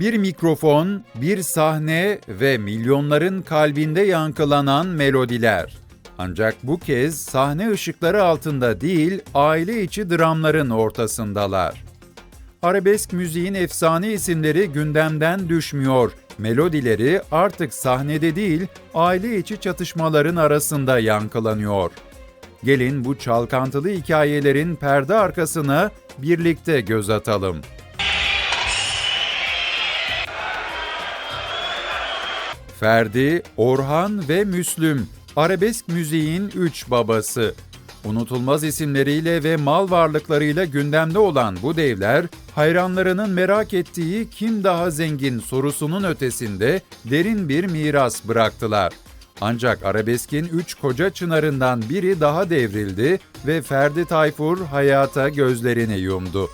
Bir mikrofon, bir sahne ve milyonların kalbinde yankılanan melodiler. Ancak bu kez sahne ışıkları altında değil, aile içi dramların ortasındalar. Arabesk müziğin efsane isimleri gündemden düşmüyor. Melodileri artık sahnede değil, aile içi çatışmaların arasında yankılanıyor. Gelin bu çalkantılı hikayelerin perde arkasına birlikte göz atalım. Ferdi, Orhan ve Müslüm, arabesk müziğin üç babası. Unutulmaz isimleriyle ve mal varlıklarıyla gündemde olan bu devler, hayranlarının merak ettiği kim daha zengin sorusunun ötesinde derin bir miras bıraktılar. Ancak arabeskin üç koca çınarından biri daha devrildi ve Ferdi Tayfur hayata gözlerini yumdu.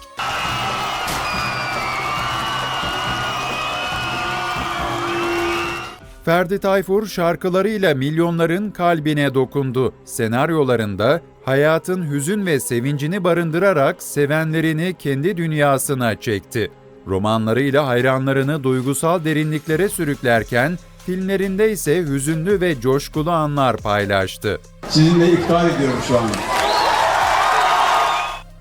Ferdi Tayfur şarkılarıyla milyonların kalbine dokundu. Senaryolarında hayatın hüzün ve sevincini barındırarak sevenlerini kendi dünyasına çekti. Romanlarıyla hayranlarını duygusal derinliklere sürüklerken filmlerinde ise hüzünlü ve coşkulu anlar paylaştı. Sizinle iftihar ediyorum şu anda.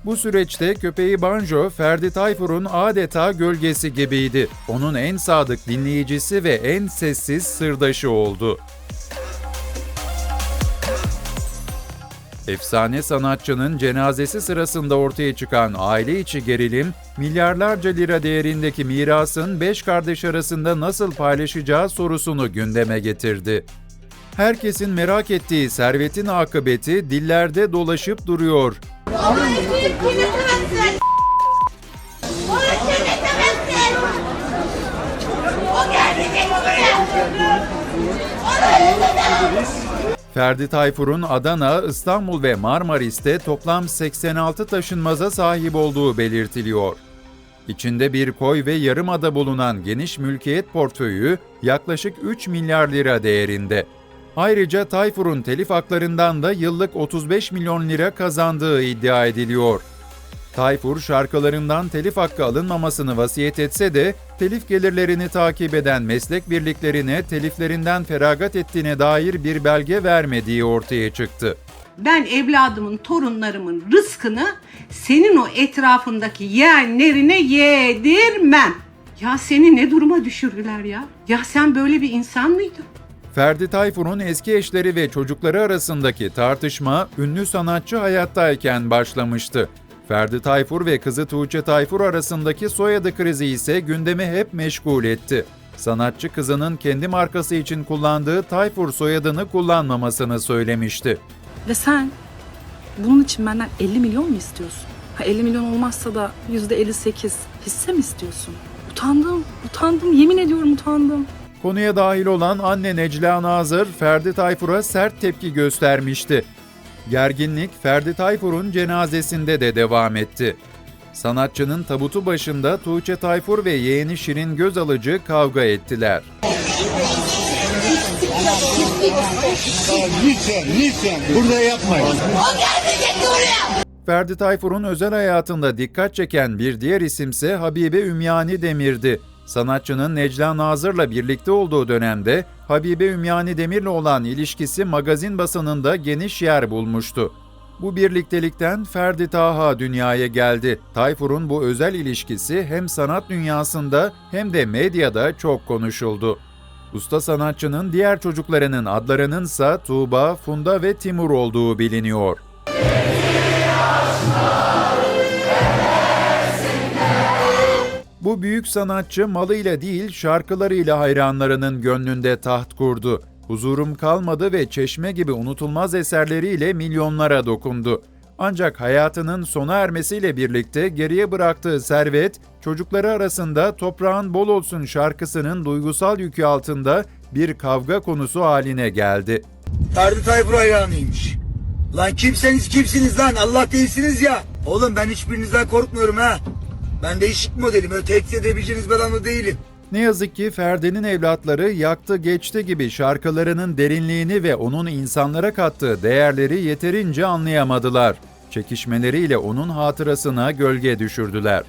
Bu süreçte köpeği Banjo, Ferdi Tayfur'un adeta gölgesi gibiydi. Onun en sadık dinleyicisi ve en sessiz sırdaşı oldu. Efsane sanatçının cenazesi sırasında ortaya çıkan aile içi gerilim, milyarlarca lira değerindeki mirasın beş kardeş arasında nasıl paylaşacağı sorusunu gündeme getirdi. Herkesin merak ettiği servetin akıbeti dillerde dolaşıp duruyor. Ferdi Tayfur'un Adana, İstanbul ve Marmaris'te toplam 86 taşınmaza sahip olduğu belirtiliyor. İçinde bir koy ve yarımada bulunan geniş mülkiyet portföyü yaklaşık 3 milyar lira değerinde. Ayrıca Tayfur'un telif haklarından da yıllık 35 milyon lira kazandığı iddia ediliyor. Tayfur şarkılarından telif hakkı alınmamasını vasiyet etse de telif gelirlerini takip eden meslek birliklerine teliflerinden feragat ettiğine dair bir belge vermediği ortaya çıktı. Ben evladımın, torunlarımın rızkını senin o etrafındaki yeğenlerine yedirmem. Ya seni ne duruma düşürdüler ya? Ya sen böyle bir insan mıydın? Ferdi Tayfur'un eski eşleri ve çocukları arasındaki tartışma ünlü sanatçı hayattayken başlamıştı. Ferdi Tayfur ve kızı Tuğçe Tayfur arasındaki soyadı krizi ise gündemi hep meşgul etti. Sanatçı kızının kendi markası için kullandığı Tayfur soyadını kullanmamasını söylemişti. Ve sen bunun için benden 50 milyon mu istiyorsun? Ha 50 milyon olmazsa da %58 hisse mi istiyorsun? Utandım, utandım, yemin ediyorum utandım. Konuya dahil olan anne Necla Nazır, Ferdi Tayfur'a sert tepki göstermişti. Gerginlik Ferdi Tayfur'un cenazesinde de devam etti. Sanatçının tabutu başında Tuğçe Tayfur ve yeğeni Şirin Gözalıcı kavga ettiler. Lütfen, lütfen burada yapmayın. O. Ferdi Tayfur'un özel hayatında dikkat çeken bir diğer isimse Habibe Ümyani Demir'di. Sanatçının Necla Nazır'la birlikte olduğu dönemde Habibe Ümyani Demir'le olan ilişkisi magazin basınında geniş yer bulmuştu. Bu birliktelikten Ferdi Taha dünyaya geldi. Tayfur'un bu özel ilişkisi hem sanat dünyasında hem de medyada çok konuşuldu. Usta sanatçının diğer çocuklarının adlarının ise Tuğba, Funda ve Timur olduğu biliniyor. Bu büyük sanatçı malıyla değil şarkılarıyla hayranlarının gönlünde taht kurdu. Huzurum kalmadı ve çeşme gibi unutulmaz eserleriyle milyonlara dokundu. Ancak hayatının sona ermesiyle birlikte geriye bıraktığı servet, çocukları arasında Toprağın Bol Olsun şarkısının duygusal yükü altında bir kavga konusu haline geldi. Ferdi Tayfur hayranıymış. Lan kimseniz kimsiniz lan Allah değilsiniz ya. Oğlum ben hiçbirinizden korkmuyorum ha. Ben değişik modelim öyle tehdit edebileceğiniz bir adamı değilim. Ne yazık ki Ferdi'nin evlatları yaktı geçti gibi şarkılarının derinliğini ve onun insanlara kattığı değerleri yeterince anlayamadılar. Çekişmeleriyle onun hatırasına gölge düşürdüler.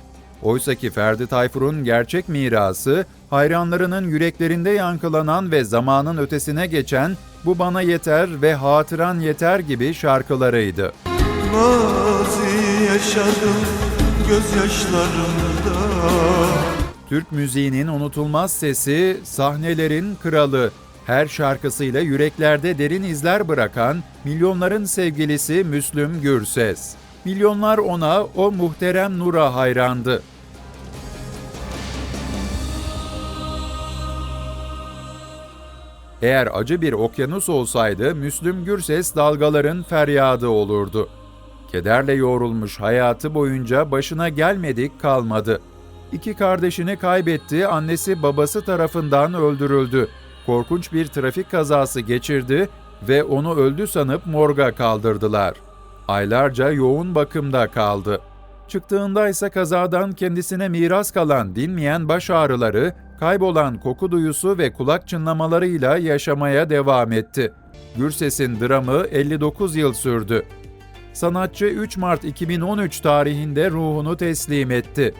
Oysaki Ferdi Tayfur'un gerçek mirası, hayranlarının yüreklerinde yankılanan ve zamanın ötesine geçen Bu Bana Yeter ve Hatıran Yeter gibi şarkılarıydı. Mazi yaşadım gözyaşlarımda Türk müziğinin unutulmaz sesi, sahnelerin kralı, her şarkısıyla yüreklerde derin izler bırakan milyonların sevgilisi Müslüm Gürses. Milyonlar ona o muhterem nura hayrandı. Eğer acı bir okyanus olsaydı Müslüm Gürses dalgaların feryadı olurdu. Kederle yoğrulmuş hayatı boyunca başına gelmedik kalmadı. İki kardeşini kaybetti, annesi babası tarafından öldürüldü. Korkunç bir trafik kazası geçirdi ve onu öldü sanıp morga kaldırdılar. Aylarca yoğun bakımda kaldı. Çıktığında ise kazadan kendisine miras kalan dinmeyen baş ağrıları, kaybolan koku duyusu ve kulak çınlamalarıyla yaşamaya devam etti. Gürses'in dramı 59 yıl sürdü. Sanatçı 3 Mart 2013 tarihinde ruhunu teslim etti.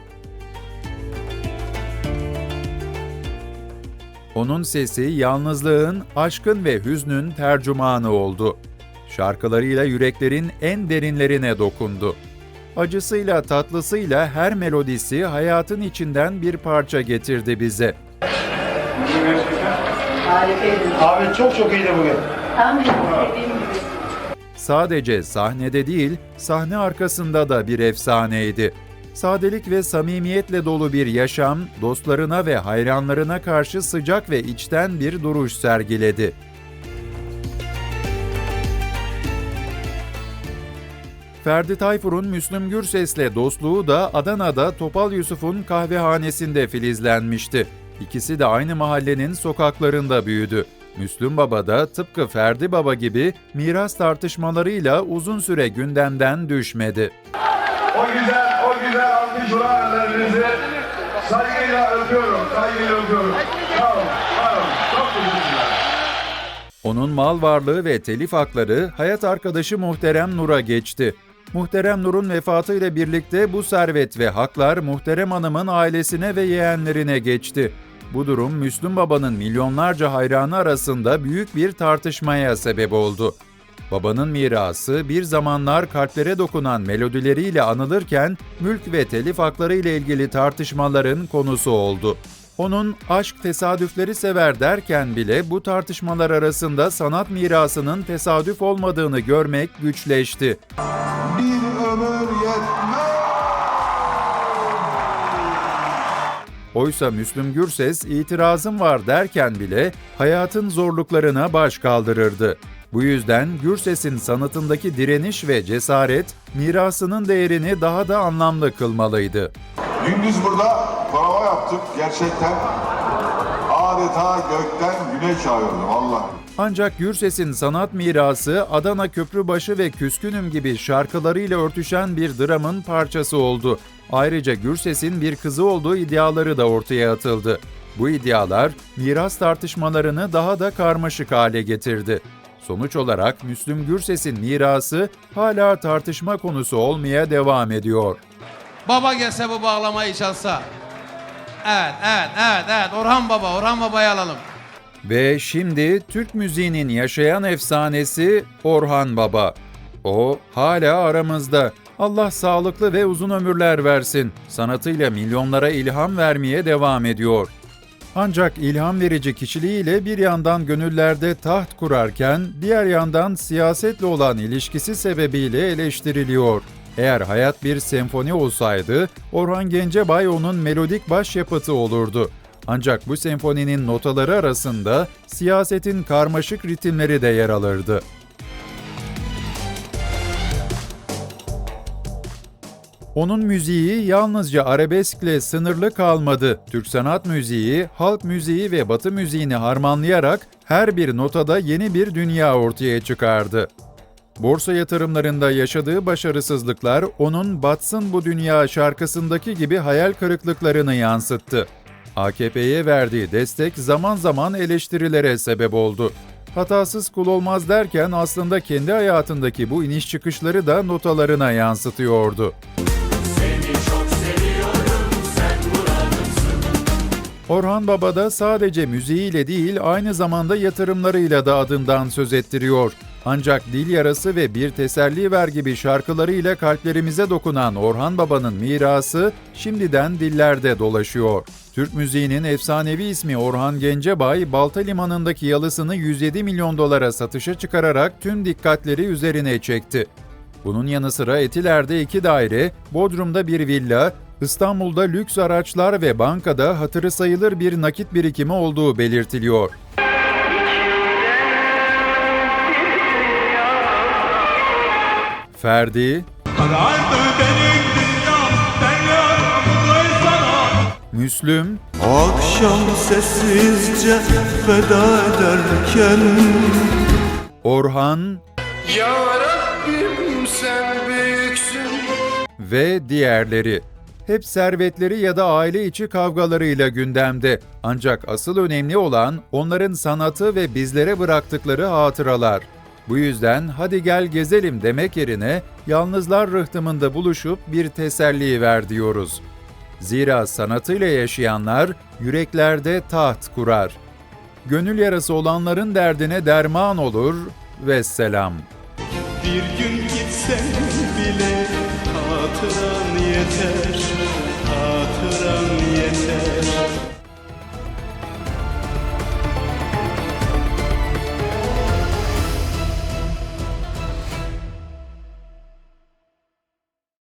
Onun sesi yalnızlığın, aşkın ve hüznün tercümanı oldu. Şarkılarıyla yüreklerin en derinlerine dokundu. Acısıyla tatlısıyla her melodisi hayatın içinden bir parça getirdi bize. Abi çok çok iyiydi bugün. Sadece sahnede değil, sahne arkasında da bir efsaneydi. Sadelik ve samimiyetle dolu bir yaşam, dostlarına ve hayranlarına karşı sıcak ve içten bir duruş sergiledi. Ferdi Tayfur'un Müslüm Gürses'le dostluğu da Adana'da Topal Yusuf'un kahvehanesinde filizlenmişti. İkisi de aynı mahallenin sokaklarında büyüdü. Müslüm Baba da tıpkı Ferdi Baba gibi miras tartışmalarıyla uzun süre gündemden düşmedi. O güzel, o güzel alkış dualarınızı saygıyla öpüyorum, saygıyla öpüyorum. Sağ olun, sağ olun. Çok teşekkürler. Onun mal varlığı ve telif hakları hayat arkadaşı Muhterem Nur'a geçti. Muhterem Nur'un vefatıyla birlikte bu servet ve haklar Muhterem Hanım'ın ailesine ve yeğenlerine geçti. Bu durum Müslüm Baba'nın milyonlarca hayranı arasında büyük bir tartışmaya sebep oldu. Babanın mirası bir zamanlar kalplere dokunan melodileriyle anılırken mülk ve telif hakları ile ilgili tartışmaların konusu oldu. Onun aşk tesadüfleri sever derken bile bu tartışmalar arasında sanat mirasının tesadüf olmadığını görmek güçleşti. Bir ömür yetmez Oysa Müslüm Gürses itirazım var derken bile hayatın zorluklarına baş kaldırırdı. Bu yüzden Gürses'in sanatındaki direniş ve cesaret mirasının değerini daha da anlamlı kılmalıydı. Gündüz burada prova yaptık gerçekten. Adeta gökten güneş yağıyordu vallahi. Ancak Gürses'in sanat mirası Adana Köprübaşı ve Küskünüm gibi şarkılarıyla örtüşen bir dramın parçası oldu. Ayrıca Gürses'in bir kızı olduğu iddiaları da ortaya atıldı. Bu iddialar miras tartışmalarını daha da karmaşık hale getirdi. Sonuç olarak Müslüm Gürses'in mirası hala tartışma konusu olmaya devam ediyor. Baba gelse bu bağlamayı çalsa. Evet, evet, evet, evet. Orhan Baba, Orhan Baba'yı alalım. Ve şimdi Türk müziğinin yaşayan efsanesi Orhan Baba. O hala aramızda. Allah sağlıklı ve uzun ömürler versin. Sanatıyla milyonlara ilham vermeye devam ediyor. Ancak ilham verici kişiliğiyle bir yandan gönüllerde taht kurarken diğer yandan siyasetle olan ilişkisi sebebiyle eleştiriliyor. Eğer hayat bir senfoni olsaydı Orhan Gencebay onun melodik başyapıtı olurdu. Ancak bu senfoninin notaları arasında siyasetin karmaşık ritimleri de yer alırdı. Onun müziği yalnızca arabeskle sınırlı kalmadı. Türk sanat müziği, halk müziği ve batı müziğini harmanlayarak her bir notada yeni bir dünya ortaya çıkardı. Borsa yatırımlarında yaşadığı başarısızlıklar onun Batsın Bu Dünya şarkısındaki gibi hayal kırıklıklarını yansıttı. AKP'ye verdiği destek zaman zaman eleştirilere sebep oldu. Hatasız kul olmaz derken aslında kendi hayatındaki bu iniş çıkışları da notalarına yansıtıyordu. Orhan Baba da sadece müziğiyle değil aynı zamanda yatırımlarıyla da adından söz ettiriyor. Ancak Dil Yarası ve Bir Teselli Ver gibi şarkılarıyla kalplerimize dokunan Orhan Baba'nın mirası şimdiden dillerde dolaşıyor. Türk müziğinin efsanevi ismi Orhan Gencebay, Balta Limanı'ndaki yalısını 107 milyon dolara satışa çıkararak tüm dikkatleri üzerine çekti. Bunun yanı sıra Etiler'de iki daire, Bodrum'da bir villa, İstanbul'da lüks araçlar ve bankada hatırı sayılır bir nakit birikimi olduğu belirtiliyor. Ferdi, Müslüm, O akşam sessizce feda ederken Orhan Ya Rabbim sen büyüksün ve diğerleri. Hep servetleri ya da aile içi kavgalarıyla gündemde. Ancak asıl önemli olan onların sanatı ve bizlere bıraktıkları hatıralar. Bu yüzden hadi gel gezelim demek yerine yalnızlar rıhtımında buluşup bir teselli ver diyoruz. Zira sanatıyla yaşayanlar yüreklerde taht kurar. Gönül yarası olanların derdine derman olur ve selam. Bir gün gitsen bile hatıran yeter